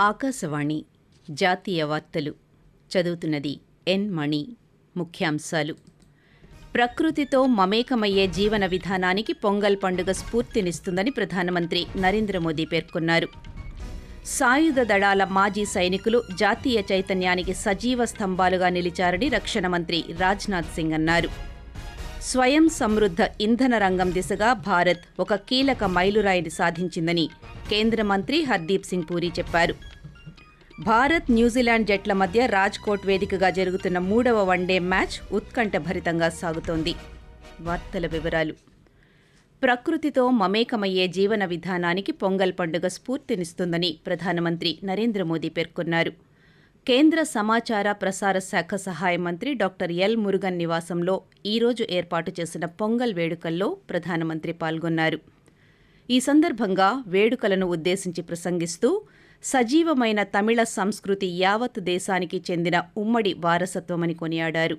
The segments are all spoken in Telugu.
ఆకాశవాణి జాతీయ వార్తలు. చదువుతున్నది ఎన్ మణి. ముఖ్యాంశాలు. ప్రకృతితో మమేకమయ్యే జీవన విధానానికి పొంగల్ పండుగ స్ఫూర్తినిస్తుందని ప్రధానమంత్రి నరేంద్ర మోదీ పేర్కొన్నారు. సాయుధ దళాల మాజీ సైనికులు జాతీయ చైతన్యానికి సజీవ స్తంభాలుగా నిలిచారని రక్షణ మంత్రి రాజ్నాథ్ సింగ్ అన్నారు. స్వయం సమృద్ధ ఇంధన రంగం దిశగా భారత్ ఒక కీలక మైలురాయిని సాధించిందని కేంద్ర మంత్రి హర్దీప్ సింగ్ పూరి చెప్పారు. భారత్ న్యూజిలాండ్ జట్ల మధ్య రాజ్కోట్ వేదికగా జరుగుతున్న మూడవ వన్డే మ్యాచ్ ఉత్కంఠభరితంగా సాగుతోంది. వార్తల వివరాలు. ప్రకృతితో మమేకమయ్యే జీవన విధానానికి పొంగల్ పండుగ స్ఫూర్తినిస్తుందని ప్రధానమంత్రి నరేంద్ర మోదీ పేర్కొన్నారు. కేంద్ర సమాచార ప్రసార శాఖ సహాయ మంత్రి డాక్టర్ ఎల్ మురుగన్ నివాసంలో ఈరోజు ఏర్పాటు చేసిన పొంగల్ వేడుకల్లో ప్రధానమంత్రి పాల్గొన్నారు ఈ సందర్భంగా వేడుకలను ఉద్దేశించి ప్రసంగిస్తూ సజీవమైన తమిళ సంస్కృతి యావత్ దేశానికి చెందిన ఉమ్మడి వారసత్వమని కొనియాడారు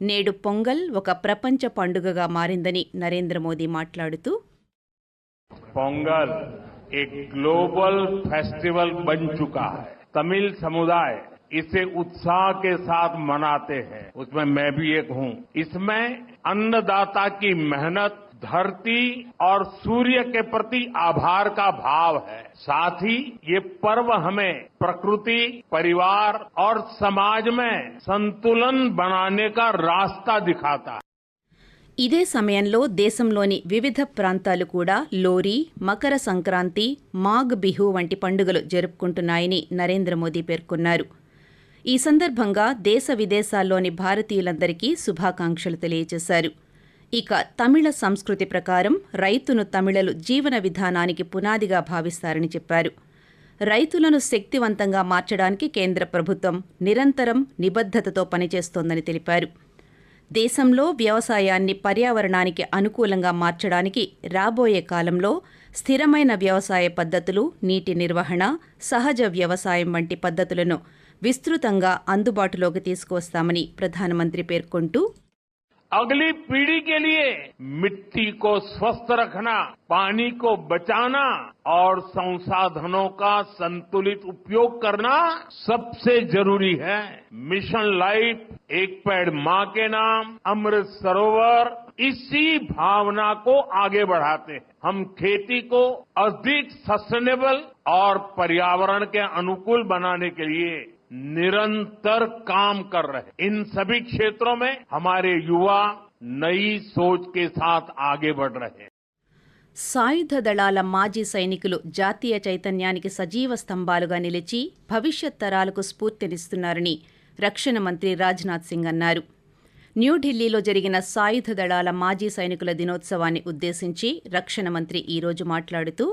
నేడు పొంగల్ ఒక ప్రపంచ పండుగగా మారిందని నరేంద్ర మోదీ మాట్లాడుతూ पोंगल एक ग्लोबल फेस्टिवल बन चुका है तमिल समुदाय इसे उत्साह के साथ मनाते हैं उसमें मैं भी एक हूं इसमें अन्नदाता की मेहनत धरती और सूर्य के प्रति आभार का भाव है साथ ही ये पर्व हमें प्रकृति परिवार और समाज में संतुलन बनाने का रास्ता दिखाता है ఇదే సమయంలో దేశంలోని వివిధ ప్రాంతాలు కూడా లోరీ మకర సంక్రాంతి మాఘ్ బిహు వంటి పండుగలు జరుపుకుంటున్నాయని నరేంద్ర మోదీ పేర్కొన్నారు ఈ సందర్భంగా దేశ విదేశాల్లోని భారతీయులందరికీ శుభాకాంక్షలు తెలియజేశారు. ఇక తమిళ సంస్కృతి ప్రకారం రైతును తమిళలు జీవన విధానానికి పునాదిగా భావిస్తారని చెప్పారు. రైతులను శక్తివంతంగా మార్చడానికి కేంద్ర ప్రభుత్వం నిరంతరం నిబద్ధతతో పనిచేస్తోందని తెలిపారు. దేశంలో వ్యవసాయాన్ని పర్యావరణానికి అనుకూలంగా మార్చడానికి రాబోయే కాలంలో స్థిరమైన వ్యవసాయ పద్ధతులు నీటి నిర్వహణ సహజ వ్యవసాయం వంటి పద్ధతులను విస్తృతంగా అందుబాటులోకి తీసుకువస్తామని ప్రధానమంత్రి పేర్కొంటూ अगली पीढ़ी के लिए मिट्टी को स्वस्थ रखना पानी को बचाना और संसाधनों का संतुलित उपयोग करना सबसे जरूरी है मिशन लाइफ एक पेड़ माँ के नाम अमृत सरोवर इसी भावना को आगे बढ़ाते हैं हम खेती को अधिक सस्टेनेबल और पर्यावरण के अनुकूल बनाने के लिए निरंतर काम कर रहे हैं इन सभी क्षेत्रों में हमारे युवा नई सोच के साथ आगे बढ़ रहे हैं సాయుధ దళాల మాజీ సైనికులు జాతీయ చైతన్యానికి సజీవ స్తంభాలుగా నిలిచి భవిష్యత్ తరాలకు స్ఫూర్తినిస్తున్నారని రక్షణ మంత్రి రాజ్నాథ్ సింగ్ అన్నారు న్యూఢిల్లీలో జరిగిన సాయుధ దళాల మాజీ సైనికుల దినోత్సవాన్ని ఉద్దేశించి రక్షణ మంత్రి ఈరోజు మాట్లాడుతూ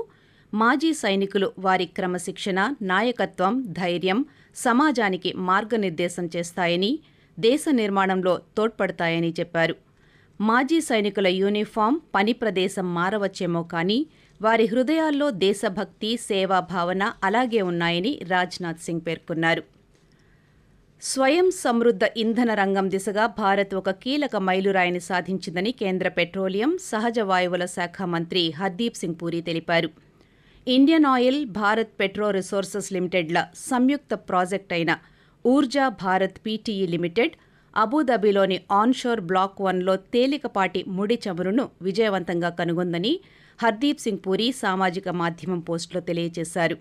మాజీ సైనికులు వారి క్రమశిక్షణ నాయకత్వం ధైర్యం సమాజానికి మార్గనిర్దేశం చేస్తాయని దేశ నిర్మాణంలో తోడ్పడతాయని చెప్పారు. మాజీ సైనికుల యూనిఫామ్ పని ప్రదేశం మారవచ్చేమో కానీ వారి హృదయాల్లో దేశభక్తి సేవా భావన అలాగే ఉన్నాయని రాజ్నాథ్ సింగ్ పేర్కొన్నారు. స్వయం సమృద్ధ ఇంధన రంగం దిశగా భారత్ ఒక కీలక మైలురాయిని సాధించిందని కేంద్ర పెట్రోలియం సహజ వాయువుల శాఖ మంత్రి హర్దీప్ సింగ్ పూరి తెలిపారు. Indian Oil Bharat petro resources లిమిటెడ్ల సంయుక్త ప్రాజెక్ట్ అయిన ఊర్జా భారత్ పీటీఈ లిమిటెడ్ అబుదాబిలోని ఆన్షోర్ బ్లాక్ వన్లో తేలికపాటి ముడి చమురును విజయవంతంగా కనుగొందని హర్దీప్ సింగ్ పూరి సామాజిక మాధ్యమం పోస్టులో తెలియజేశారు.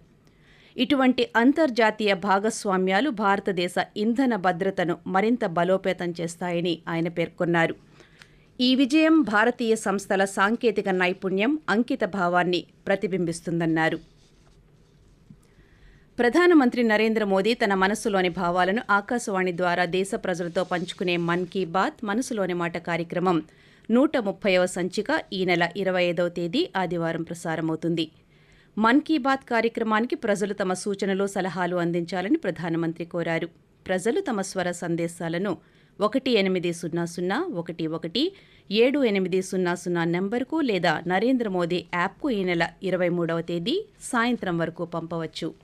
ఇటువంటి అంతర్జాతీయ భాగస్వామ్యాలు భారతదేశ ఇంధన భద్రతను మరింత బలోపేతం చేస్తాయని ఆయన పేర్కొన్నారు. ఈ విజయం భారతీయ సంస్థల సాంకేతిక నైపుణ్యం అంకిత భావాన్ని ప్రతిబింబిస్తుందన్నారు. ప్రధానమంత్రి నరేంద్ర మోదీ తన మనసులోని భావాలను ఆకాశవాణి ద్వారా దేశ ప్రజలతో పంచుకునే మన్ కీ బాత్ మనసులోని మాట కార్యక్రమం నూట ముప్పైవ సంచిక ఈ నెల ఇరవై ఐదవ తేదీ ఆదివారం ప్రసారమవుతుంది. మన్ కీ బాత్ కార్యక్రమానికి ప్రజలు తమ సూచనలు సలహాలు అందించాలని ప్రధానమంత్రి కోరారు. ప్రజలు తమ స్వర సందేశాలను ఒకటి ఎనిమిది సున్నా సున్నా ఒకటి ఒకటి ఏడు ఎనిమిది సున్నా సున్నా నెంబర్కు లేదా నరేంద్ర మోదీ యాప్కు ఈ నెల ఇరవై మూడవ తేదీ సాయంత్రం వరకు పంపవచ్చు.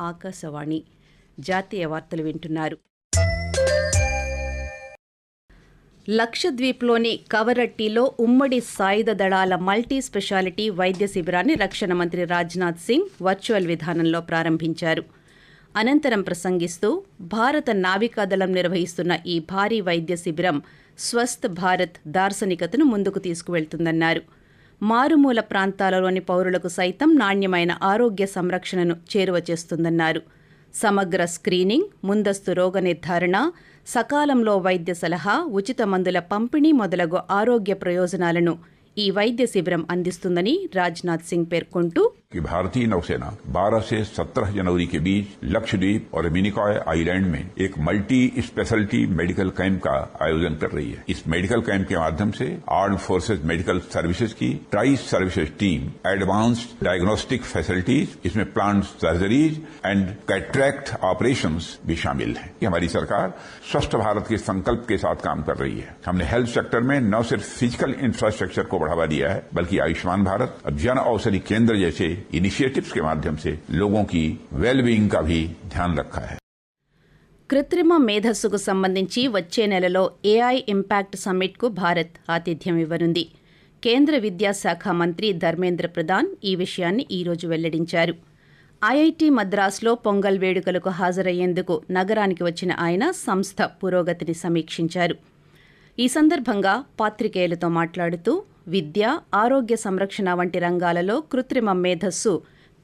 ఆకాశవాణి జాతీయ వార్తలు వింటున్నారు. లక్షద్వీప్లోని కవరట్టిలో ఉమ్మడి సాయుధ దళాల మల్టీ స్పెషాలిటీ వైద్య శిబిరాన్ని రక్షణ మంత్రి రాజ్నాథ్ సింగ్ వర్చువల్ విధానంలో ప్రారంభించారు. అనంతరం ప్రసంగిస్తూ భారత నావికాదళం నిర్వహిస్తున్న ఈ భారీ వైద్య శిబిరం స్వస్థ్ భారత్ దార్శనికతను ముందుకు తీసుకువెళ్తుందన్నారు. మారుమూల ప్రాంతాలలోని పౌరులకు సైతం నాణ్యమైన ఆరోగ్య సంరక్షణను చేరువ చేస్తుందన్నారు. సమగ్ర స్క్రీనింగ్ ముందస్తు రోగ నిర్ధారణ సకాలంలో వైద్య సలహా ఉచిత మందుల పంపిణీ మొదలగు ఆరోగ్య ప్రయోజనాలను ఈ వైద్య శిబిరం అందిస్తుందని రాజ్నాథ్ సింగ్ పేర్కొంటూ कि भारतीय नौसेना 12 से 17 जनवरी के बीच लक्षद्वीप और मिनिकॉय आइलैंड में एक मल्टी स्पेशलिटी मेडिकल कैंप का आयोजन कर रही है इस मेडिकल कैंप के माध्यम से आर्म फोर्सेज मेडिकल सर्विसेज की tri services team advanced diagnostic facilities इसमें plant surgeries and cataract operations भी शामिल हैं ये हमारी सरकार स्वस्थ भारत के संकल्प के साथ काम कर रही है हमने हेल्थ सेक्टर में न सिर्फ फिजिकल इंफ्रास्ट्रक्चर को बढ़ावा दिया है बल्कि आयुष्मान भारत और जन औषधि केंद्र जैसे इनिशिएटिव्स के माध्यम से लोगों की वेलबींग का भी ध्यान रखा है కృత్రిమ మేధస్సుకు సంబంధించి వచ్చే నెలలో ఏఐ ఇంపాక్ట్ సమ్మిట్కు భారత్ ఆతిథ్యం ఇవ్వనుంది కేంద్ర విద్యాశాఖ మంత్రి ధర్మేంద్ర ప్రధాన్ ఈ విషయాన్ని ఈరోజు వెల్లడించారు ఐఐటి మద్రాసులో పొంగల్ వేడుకలకు హాజరయ్యేందుకు నగరానికి వచ్చిన ఆయన సంస్థ పురోగతిని సమీక్షించారు ఈ సందర్భంగా పాత్రికేయులతో మాట్లాడుతూ విద్య ఆరోగ్య సంరక్షణ వంటి రంగాలలో కృత్రిమ మేధస్సు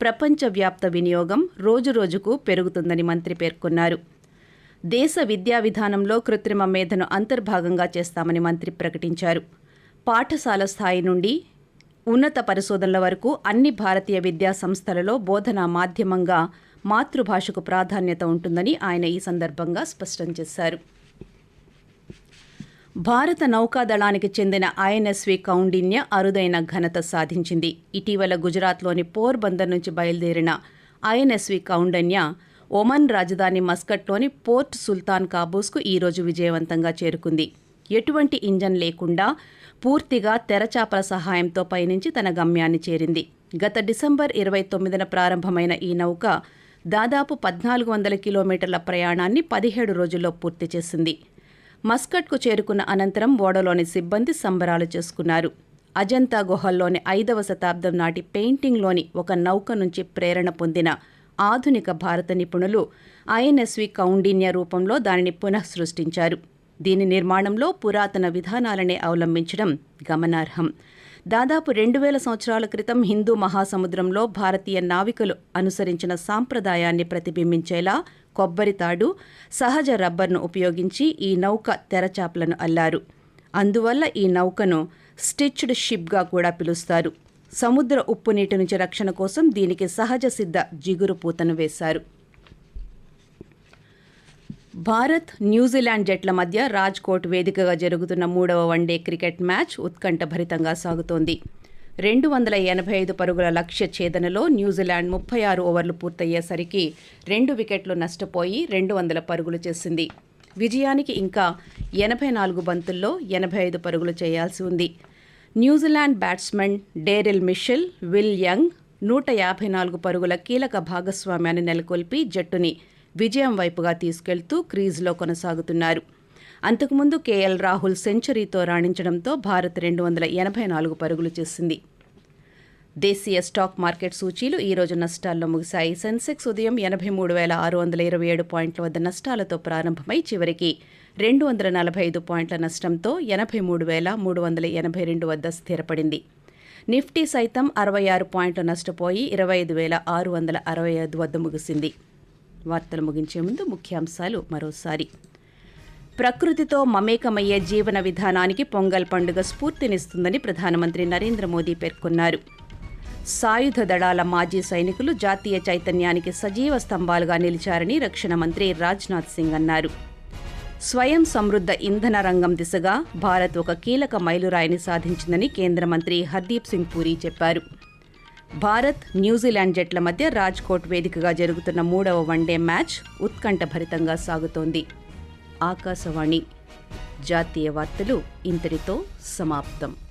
ప్రపంచవ్యాప్త వినియోగం రోజురోజుకు పెరుగుతుందని మంత్రి పేర్కొన్నారు. దేశ విద్యా విధానంలో కృత్రిమ మేధను అంతర్భాగంగా చేస్తామని మంత్రి ప్రకటించారు. పాఠశాల స్థాయి నుండి ఉన్నత పరిశోధనల వరకు అన్ని భారతీయ విద్యా సంస్థలలో బోధనా మాధ్యమంగా మాతృభాషకు ప్రాధాన్యత ఉంటుందని ఆయన ఈ సందర్భంగా స్పష్టం చేశారు. భారత నౌకాదళానికి చెందిన ఐఎన్ఎస్వి కౌండిన్య అరుదైన ఘనత సాధించింది. ఇటీవల గుజరాత్లోని పోర్బందర్ నుంచి బయలుదేరిన ఐఎన్ఎస్వి కౌండన్య ఒమన్ రాజధాని మస్కట్లోని పోర్ట్ సుల్తాన్ కాబూస్కు ఈరోజు విజయవంతంగా చేరుకుంది. ఎటువంటి ఇంజన్ లేకుండా పూర్తిగా తెరచాపల సహాయంతో పయనించి తన గమ్యాన్ని చేరింది. గత డిసెంబర్ ఇరవై తొమ్మిదిన ప్రారంభమైన ఈ నౌక దాదాపు పద్నాలుగు వందల కిలోమీటర్ల ప్రయాణాన్ని పదిహేడు రోజుల్లో పూర్తి చేసింది. మస్కట్కు చేరుకున్న అనంతరం ఓడలోని సిబ్బంది సంబరాలు చేసుకున్నారు. అజంతా గుహల్లోని ఐదవ శతాబ్దం నాటి పెయింటింగ్లోని ఒక నౌక నుంచి ప్రేరణ పొందిన ఆధునిక భారత నిపుణులు ఐఎన్ఎస్వి కౌండిన్య రూపంలో దానిని పునఃసృష్టించారు. దీని నిర్మాణంలో పురాతన విధానాలనే అవలంబించడం గమనార్హం. దాదాపు రెండు వేల సంవత్సరాల క్రితం హిందూ మహాసముద్రంలో భారతీయ నావికులు అనుసరించిన సాంప్రదాయాన్ని ప్రతిబింబించేలా కొబ్బరి తాడు సహజ రబ్బర్ను ఉపయోగించి ఈ నౌక తెరచాపలను అల్లారు. అందువల్ల ఈ నౌకను స్టిచ్డ్ షిప్గా కూడా పిలుస్తారు. సముద్ర ఉప్పు నీటి నుంచి రక్షణ కోసం దీనికి సహజ సిద్ధ జిగురు పూతను వేశారు. భారత్ న్యూజిలాండ్ జట్ల మధ్య రాజ్కోట్ వేదికగా జరుగుతున్న మూడవ వన్డే క్రికెట్ మ్యాచ్ ఉత్కంఠభరితంగా సాగుతోంది. రెండు వందల ఎనభై ఐదు పరుగుల లక్ష్య ఛేదనలో న్యూజిలాండ్ ముప్పై ఆరు ఓవర్లు పూర్తయ్యేసరికి రెండు వికెట్లు నష్టపోయి రెండు వందల పరుగులు చేసింది. విజయానికి ఇంకా ఎనభై నాలుగు బంతుల్లో ఎనభై ఐదు పరుగులు చేయాల్సి ఉంది. New Zealand batsmen Daryl Mitchell Will Young నూట యాభై నాలుగు పరుగుల కీలక భాగస్వామ్యాన్ని నెలకొల్పి జట్టుని విజయం వైపుగా తీసుకెళ్తూ క్రీజ్లో కొనసాగుతున్నారు. అంతకుముందు కేఎల్ రాహుల్ సెంచరీతో రాణించడంతో భారత్ రెండు వందల ఎనభై నాలుగు పరుగులు చేసింది. దేశీయ స్టాక్ మార్కెట్ సూచీలు ఈ రోజు నష్టాల్లో ముగిశాయి. సెన్సెక్స్ ఉదయం ఎనభై మూడు వేల ఆరు వందల ఇరవై ఏడు పాయింట్ల వద్ద నష్టాలతో ప్రారంభమై చివరికి రెండు వందల నలభై ఐదు పాయింట్ల నష్టంతో ఎనభై మూడు వేల మూడు వందల ఎనభై రెండు వద్ద స్థిరపడింది. నిఫ్టీ సైతం అరవై ఆరు పాయింట్లు నష్టపోయి ఇరవై ఐదు వేల ఆరు వందల అరవై ఐదు వద్ద ముగిసింది. వార్తలు ముగించే ముందు ముఖ్యాంశాలు మరోసారి. ప్రకృతితో మమేకమయ్యే జీవన విధానానికి పొంగల్ పండుగ స్ఫూర్తినిస్తుందని ప్రధానమంత్రి నరేంద్ర మోదీ పేర్కొన్నారు. సాయుధ దళాల మాజీ సైనికులు జాతీయ చైతన్యానికి సజీవ స్తంభాలుగా నిలిచారని రక్షణ మంత్రి రాజ్నాథ్ సింగ్ అన్నారు. స్వయం సమృద్ధ ఇంధన రంగం దిశగా భారత్ ఒక కీలక మైలురాయిని సాధించిందని కేంద్ర మంత్రి హర్దీప్ సింగ్ పూరి చెప్పారు. భారత్ న్యూజిలాండ్ జట్ల మధ్య రాజ్కోట్ వేదికగా జరుగుతున్న మూడవ వన్డే మ్యాచ్ ఉత్కంఠభరితంగా సాగుతోంది. ఆకాశవాణి. జాతీయ వార్తలు ఇంతటితో సమాప్తం.